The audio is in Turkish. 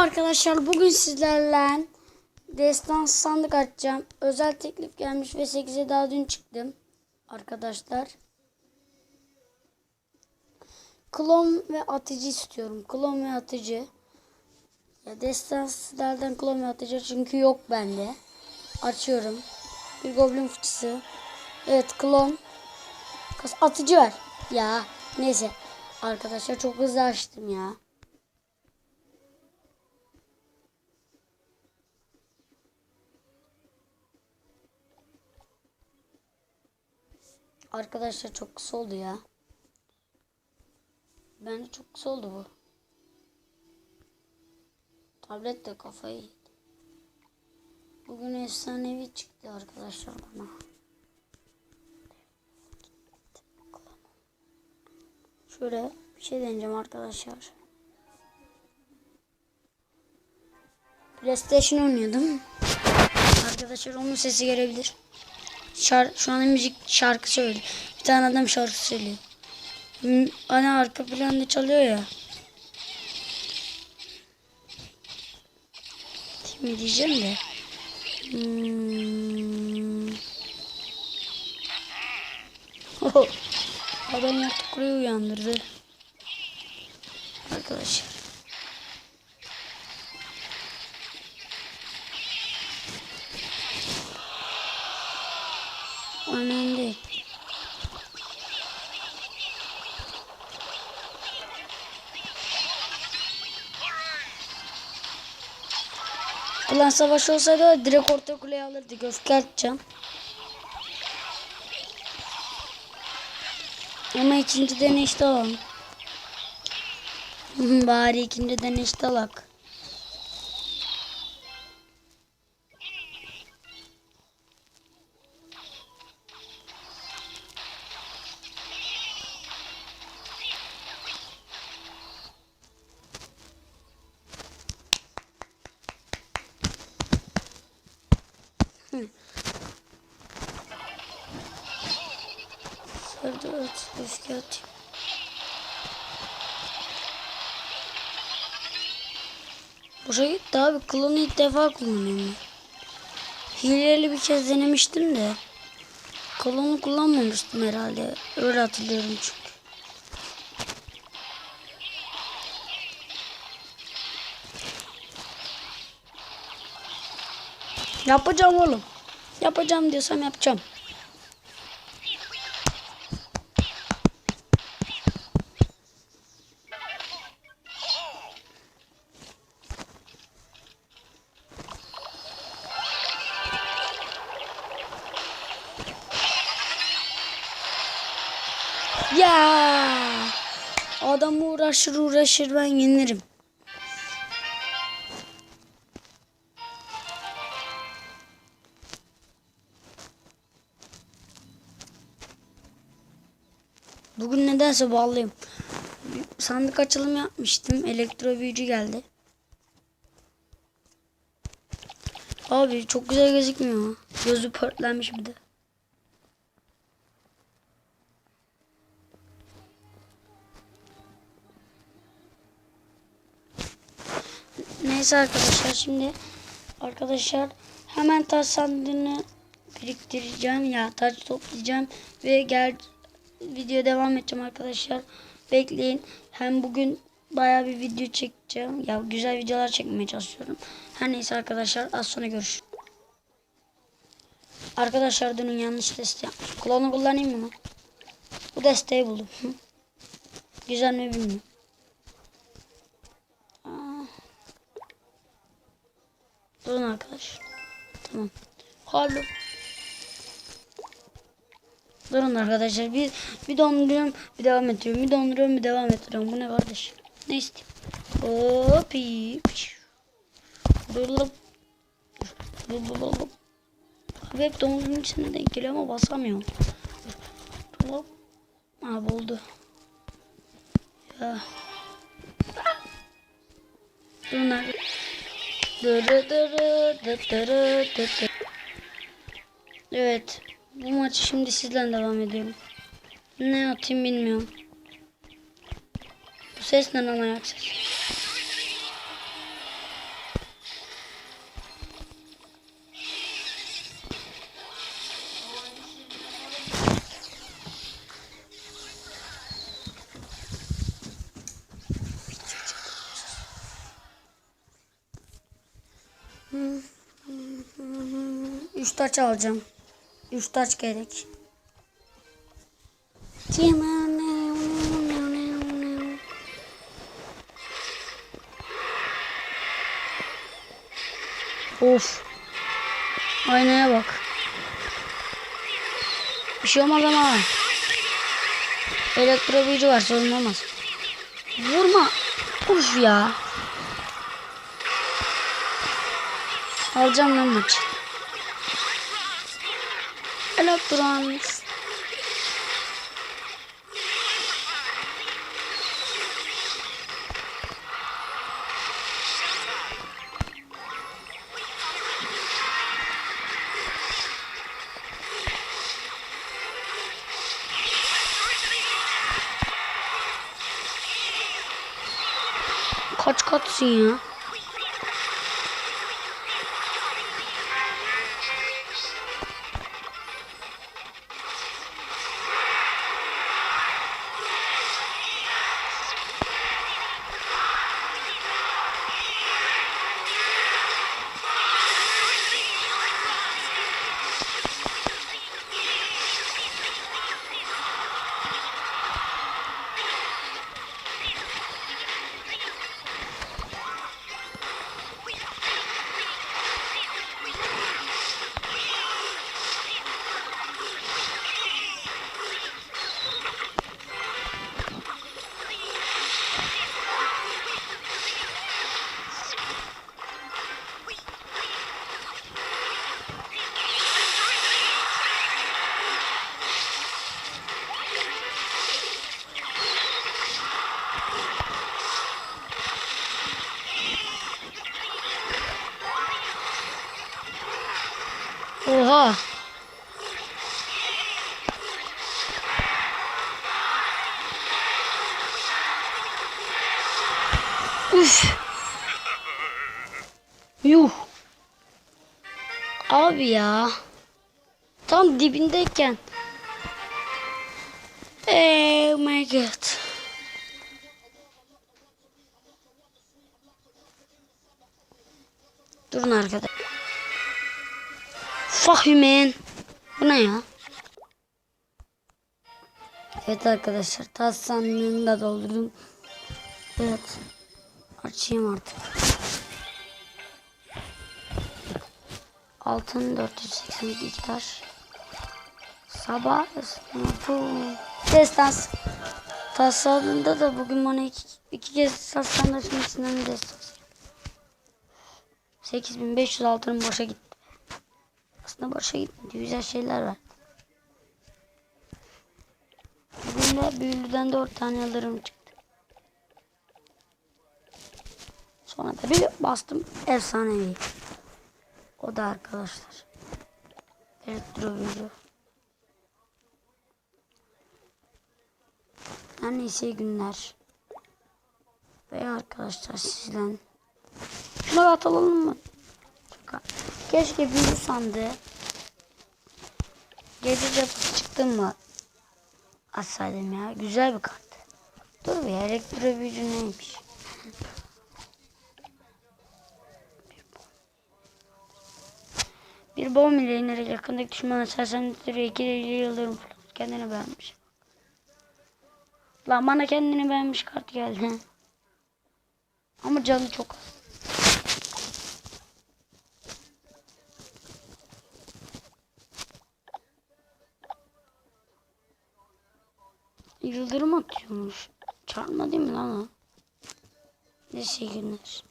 arkadaşlar bugün sizlerle destan sandık açacağım. Özel teklif gelmiş ve 8'e daha dün çıktım arkadaşlar. Klon ve atıcı istiyorum. Klon ve atıcı. Ya destanslardan klon ve atıcı çünkü yok bende. Açıyorum. Bir goblin fıçısı. Evet klon. Atıcı ver. Ya neyse. Arkadaşlar çok hızlı açtım ya. Arkadaşlar çok kısa oldu ya. Bence çok kısa oldu bu. Tablet de kafayı yedi. Bugün efsanevi çıktı arkadaşlar bana. Şöyle bir şey deneyeceğim arkadaşlar. PlayStation oynuyordum. Arkadaşlar onun sesi gelebilir. Şar şu an müzik şarkı söylüyor. Bir tane adam şarkı söylüyor. Hmm, Hani arka planda çalıyor ya. Şimdi diyeceğim de. Hmm. Oho. Adam yatıp kuruyu uyandırdı. Arkadaşlar. Klan savaşı olsaydı direkt orta kuleye alırdı. Öfke atacağım. Ama ikinci deneyişte alalım. Bari ikinci deneyişte alak. Sarı at, öfke atayım. Boşa gitti abi. Klonu ilk defa kullanıyorum. Hileli bir kez denemiştim de. Klonu kullanmamıştım herhalde. Öyle hatırlıyorum çünkü. Yapacağım oğlum. Yapacağım diyorsam yapacağım. Ya adam uğraşır uğraşır ben yenirim. Bugün nedense bağlıyım. Sandık açılımı yapmıştım. Elektro büyücü geldi. Abi çok güzel gözükmüyor. Gözü pörtlenmiş bir de. Neyse arkadaşlar şimdi arkadaşlar hemen taş sandığını biriktireceğim ya taş toplayacağım ve gel video devam edeceğim arkadaşlar. Bekleyin. Hem bugün baya bir video çekeceğim. Ya güzel videolar çekmeye çalışıyorum. Her neyse arkadaşlar az sonra görüşürüz. Arkadaşlar dünün yanlış testi yapmış. Klonu kullanayım mı? Bu desteği buldum. Güzel mi bilmiyorum. Durun arkadaş. Tamam. Hallo. Durun arkadaşlar. Bir, bir donduruyorum. Bir devam ettiriyorum. Bir donduruyorum. Bir devam ettiriyorum. Bu ne kardeş? Ne isteyeyim? Hop. Durulup. Durulup. Abi hep domuzun içine denk geliyor ama basamıyorum. Durulup. Abi oldu. Ya. Durun arkadaşlar. Evet. Bu maçı şimdi sizden devam ediyorum. Ne atayım bilmiyorum. Bu ses ne lan ayak sesi? Taç alacağım. 3 taç gerek. Of. Aynaya bak. Bir şey olmaz ama. Elektro büyücü var sorun olmaz. Vurma. Uf ya. Alacağım lan maçı. Elektrons. Kaç katsın ya? Oha. Üf. Yuh. Abi ya. Tam dibindeyken. Oh my god. Durun arkada. Fuck you. Bu ne ya? Evet arkadaşlar tas sandığını da doldurdum. Evet. Açayım artık. Altın 482 taş. Sabah ısınatı. Destans. Tasarımda da bugün bana iki, iki kez tasarımda içinden destans. 8500 altının boşa gitti. Aslında boşa gitmedi. Güzel şeyler var. Bugün de büyülüden 4 tane alırım çıktı. Sonra da bir bastım efsanevi. O da arkadaşlar. Elektro büyülü. Her neyse günler. Ve arkadaşlar sizden şuna atalım mı? Keşke büyülü sandığı gece capısı çıktım mı atsaydım ya. Güzel bir kart. Dur bir elektro büyücü neymiş? Bir bomb ile inerek yakındaki düşmana sersemletleri iki yıldırım. Kendini beğenmiş. Lan bana kendini beğenmiş kart geldi. Ama canı çok az. Yıldırım atıyormuş. Çarpma değil mi lan o? Neyse günler.